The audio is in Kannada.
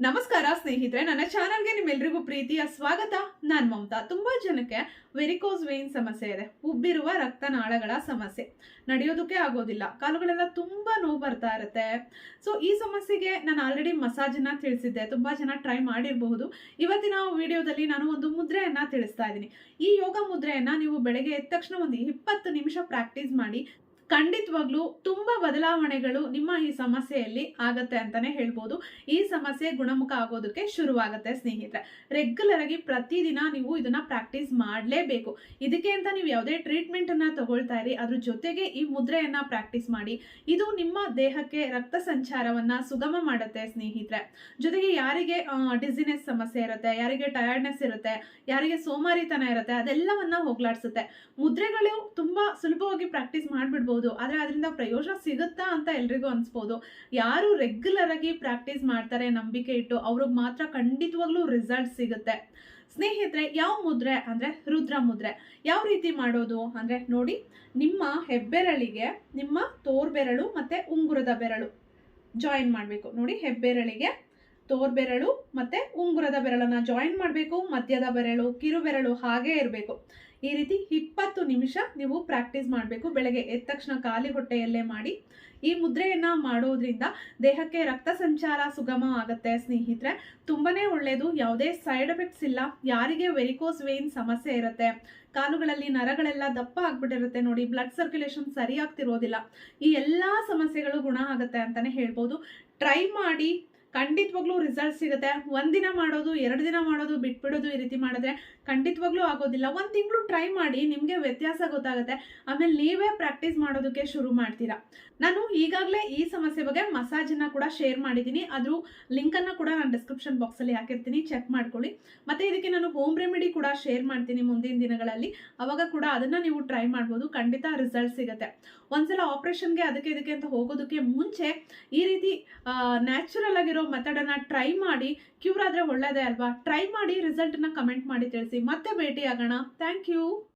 ನಮಸ್ಕಾರ ಸ್ನೇಹಿತರೆ, ನನ್ನ ಚಾನಲ್ಗೆ ನಿಮ್ಮೆಲ್ರಿಗೂ ಪ್ರೀತಿಯ ಸ್ವಾಗತ. ನಾನು ಮಮತಾ. ತುಂಬ ಜನಕ್ಕೆ ವೆರಿಕೋಸ್ ವೇನ್ ಸಮಸ್ಯೆ ಇದೆ. ಉಬ್ಬಿರುವ ರಕ್ತನಾಳಗಳ ಸಮಸ್ಯೆ. ನಡೆಯೋದಕ್ಕೆ ಆಗೋದಿಲ್ಲ. ಕಾಲುಗಳೆಲ್ಲ ತುಂಬ ನೋವು ಬರ್ತಾ ಇರುತ್ತೆ. ಸೊ ಈ ಸಮಸ್ಯೆಗೆ ನಾನು ಆಲ್ರೆಡಿ ಮಸಾಜನ್ನು ತಿಳಿಸಿದ್ದೆ. ತುಂಬ ಜನ ಟ್ರೈ ಮಾಡಿರಬಹುದು. ಇವತ್ತಿನ ವಿಡಿಯೋದಲ್ಲಿ ನಾನು ಒಂದು ಮುದ್ರೆಯನ್ನು ತಿಳಿಸ್ತಾ ಇದ್ದೀನಿ. ಈ ಯೋಗ ಮುದ್ರೆಯನ್ನು ನೀವು ಬೆಳಗ್ಗೆ ಎದ್ದ ತಕ್ಷಣ ಒಂದು ಇಪ್ಪತ್ತು ನಿಮಿಷ ಪ್ರಾಕ್ಟೀಸ್ ಮಾಡಿ ಖಂಡಿತವಾಗ್ಲೂ ತುಂಬಾ ಬದಲಾವಣೆಗಳು ನಿಮ್ಮ ಈ ಸಮಸ್ಯೆಯಲ್ಲಿ ಆಗತ್ತೆ ಅಂತಾನೆ ಹೇಳ್ಬೋದು. ಈ ಸಮಸ್ಯೆ ಗುಣಮುಖ ಆಗೋದಕ್ಕೆ ಶುರುವಾಗುತ್ತೆ ಸ್ನೇಹಿತರೆ. ರೆಗ್ಯುಲರ್ ಆಗಿ ಪ್ರತಿದಿನ ನೀವು ಇದನ್ನ ಪ್ರಾಕ್ಟೀಸ್ ಮಾಡಲೇಬೇಕು. ಇದಕ್ಕೆ ಅಂತ ನೀವು ಯಾವುದೇ ಟ್ರೀಟ್ಮೆಂಟ್ ಅನ್ನ ತಗೊಳ್ತಾ ಇರಿ, ಅದ್ರ ಜೊತೆಗೆ ಈ ಮುದ್ರೆಯನ್ನ ಪ್ರಾಕ್ಟೀಸ್ ಮಾಡಿ. ಇದು ನಿಮ್ಮ ದೇಹಕ್ಕೆ ರಕ್ತ ಸಂಚಾರವನ್ನ ಸುಗಮ ಮಾಡುತ್ತೆ ಸ್ನೇಹಿತರೆ. ಜೊತೆಗೆ ಯಾರಿಗೆ ಡಿಸಿನೆಸ್ ಸಮಸ್ಯೆ ಇರುತ್ತೆ, ಯಾರಿಗೆ ಟಯರ್ಡ್ನೆಸ್ ಇರುತ್ತೆ, ಯಾರಿಗೆ ಸೋಮಾರಿತನ ಇರುತ್ತೆ, ಅದೆಲ್ಲವನ್ನ ಹೋಗ್ಲಾಡ್ಸುತ್ತೆ. ಮುದ್ರೆಗಳು ತುಂಬಾ ಸುಲಭವಾಗಿ ಪ್ರಾಕ್ಟೀಸ್ ಆದರೆ ಅದರಿಂದ ಪ್ರಯೋಜನ ಸಿಗುತ್ತಾ ಅಂತ ಎಲ್ರಿಗೂ ಅನಿಸ್ಬೋದು. ಯಾರು ರೆಗ್ಯುಲರ್ ಆಗಿ ಪ್ರಾಕ್ಟೀಸ್ ಮಾಡ್ತಾರೆ ನಂಬಿಕೆ ಇಟ್ಟು, ಅವ್ರಿಗೆ ಮಾತ್ರ ಖಂಡಿತವಾಗ್ಲೂ ರಿಸಲ್ಟ್ ಸಿಗುತ್ತೆ. ಸ್ನೇಹಿತರೆ, ಯಾವ ಮುದ್ರೆ ಅಂದರೆ ರುದ್ರ ಮುದ್ರೆ, ಯಾವ ರೀತಿ ಮಾಡೋದು ಅಂದರೆ ನೋಡಿ, ನಿಮ್ಮ ಹೆಬ್ಬೆರಳಿಗೆ ನಿಮ್ಮ ತೋರ್ಬೆರಳು ಮತ್ತು ಉಂಗುರದ ಬೆರಳು ಜಾಯಿನ್ ಮಾಡಬೇಕು. ನೋಡಿ, ಹೆಬ್ಬೆರಳಿಗೆ ತೋರ್ಬೆರಳು ಮತ್ತು ಉಂಗುರದ ಬೆರಳನ್ನು ಜಾಯಿನ್ ಮಾಡಬೇಕು, ಮಧ್ಯದ ಬೆರಳು, ಕಿರುಬೆರಳು ಹಾಗೇ ಇರಬೇಕು. ಈ ರೀತಿ ಇಪ್ಪತ್ತು ನಿಮಿಷ ನೀವು ಪ್ರಾಕ್ಟೀಸ್ ಮಾಡಬೇಕು. ಬೆಳಗ್ಗೆ ಎದ್ದ ತಕ್ಷಣ ಖಾಲಿ ಹೊಟ್ಟೆಯಲ್ಲೇ ಮಾಡಿ. ಈ ಮುದ್ರೆಯನ್ನು ಮಾಡೋದ್ರಿಂದ ದೇಹಕ್ಕೆ ರಕ್ತ ಸಂಚಾರ ಸುಗಮ ಆಗುತ್ತೆ ಸ್ನೇಹಿತರೆ. ತುಂಬಾನೇ ಒಳ್ಳೆಯದು ಯಾವುದೇ ಸೈಡ್ ಎಫೆಕ್ಟ್ಸ್ ಇಲ್ಲ. ಯಾರಿಗೆ ವೆರಿಕೋಸ್ ವೇನ್ ಸಮಸ್ಯೆ ಇರುತ್ತೆ. ಕಾಲುಗಳಲ್ಲಿ ನರಗಳೆಲ್ಲ ದಪ್ಪ ಆಗ್ಬಿಟ್ಟಿರುತ್ತೆ ನೋಡಿ. ಬ್ಲಡ್ ಸರ್ಕ್ಯುಲೇಷನ್ ಸರಿಯಾಗ್ತಿರೋದಿಲ್ಲ ಈ ಎಲ್ಲ ಸಮಸ್ಯೆಗಳು ಗುಣ ಆಗುತ್ತೆ ಅಂತಾನೆ ಹೇಳ್ಬೋದು. ಟ್ರೈ ಮಾಡಿ. ಖಂಡಿತವಾಗ್ಲೂ ರಿಸಲ್ಟ್ ಸಿಗುತ್ತೆ. ಒಂದಿನ ಮಾಡೋದು, ಎರಡು ದಿನ ಮಾಡೋದು ಬಿಟ್ಬಿಡೋದು ಈ ರೀತಿ ಮಾಡಿದ್ರೆ ಖಂಡಿತವಾಗ್ಲೂ ಆಗೋದಿಲ್ಲ. ಒಂದು ತಿಂಗಳು ಟ್ರೈ ಮಾಡಿ ನಿಮಗೆ ವ್ಯತ್ಯಾಸ ಗೊತ್ತಾಗುತ್ತೆ. ಆಮೇಲೆ ನೀವೇ ಪ್ರಾಕ್ಟೀಸ್ ಮಾಡೋದಕ್ಕೆ ಶುರು ಮಾಡ್ತೀರಾ. ನಾನು ಈಗಾಗಲೇ ಈ ಸಮಸ್ಯೆ ಬಗ್ಗೆ ಮಸಾಜನ್ನು ಕೂಡ ಶೇರ್ ಮಾಡಿದ್ದೀನಿ. ಅದ್ರ ಲಿಂಕನ್ನು ಕೂಡ ನಾನು ಡಿಸ್ಕ್ರಿಪ್ಷನ್ ಬಾಕ್ಸಲ್ಲಿ ಹಾಕಿರ್ತೀನಿ. ಚೆಕ್ ಮಾಡ್ಕೊಳ್ಳಿ. ಮತ್ತೆ ಇದಕ್ಕೆ ನಾನು ಹೋಮ್ ರೆಮಿಡಿ ಕೂಡ ಶೇರ್ ಮಾಡ್ತೀನಿ ಮುಂದಿನ ದಿನಗಳಲ್ಲಿ. ಅವಾಗ ಕೂಡ ಅದನ್ನ ನೀವು ಟ್ರೈ ಮಾಡ್ಬೋದು. ಖಂಡಿತ ರಿಸಲ್ಟ್ ಸಿಗುತ್ತೆ. ಒಂದ್ಸಲ ಆಪರೇಷನ್ಗೆ ಅದಕ್ಕೆ ಇದಕ್ಕೆ ಅಂತ ಹೋಗೋದಕ್ಕೆ ಮುಂಚೆ ಈ ರೀತಿ ನ್ಯಾಚುರಲ್ ಆಗಿರೋ ಮೆಥಡನ್ನು ಟ್ರೈ ಮಾಡಿ ಕ್ಯೂರ್ ಆದರೆ ಒಳ್ಳೆಯದೇ ಅಲ್ವಾ? ಟ್ರೈ ಮಾಡಿ ರಿಸಲ್ಟನ್ನ ಕಮೆಂಟ್ ಮಾಡಿ ತಿಳಿಸಿ. ಮತ್ತೆ ಭೇಟಿ ಆಗೋಣ ಥ್ಯಾಂಕ್ ಯು